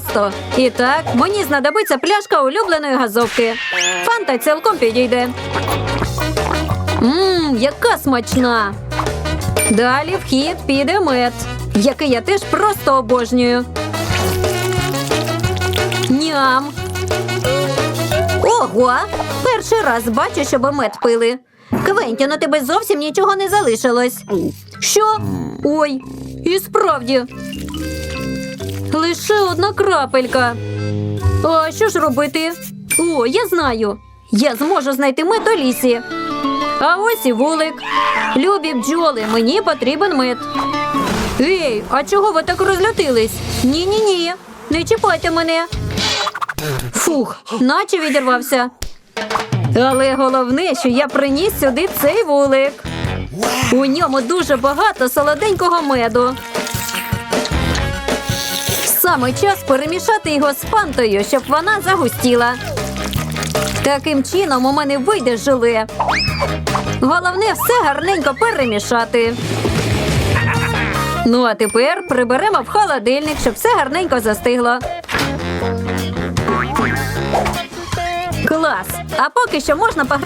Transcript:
просто. І так, мені знадобиться пляшка улюбленої газовки. Фанта цілком підійде. Ммм, яка смачна. Далі в хід піде мед, який я теж просто обожнюю. Ням. Ого! Перший раз бачу, щоб мед пили. Квентін, у тебе зовсім нічого не залишилось. Що? Ой, і справді. Лише одна крапелька. А що ж робити? О, я знаю. Я зможу знайти мед у лісі. А ось і вулик. Любі бджоли, мені потрібен мед. Ей, а чого ви так розлютились? Ні-ні ні. Не чіпайте мене. Фух, наче відірвався. Але головне, що я приніс сюди цей вулик. У ньому дуже багато солоденького меду. Саме час перемішати його з фантою, щоб вона загустіла. Таким чином у мене вийде желе. Головне все гарненько перемішати. Ну а тепер приберемо в холодильник, щоб все гарненько застигло. Клас! А поки що можна пограти.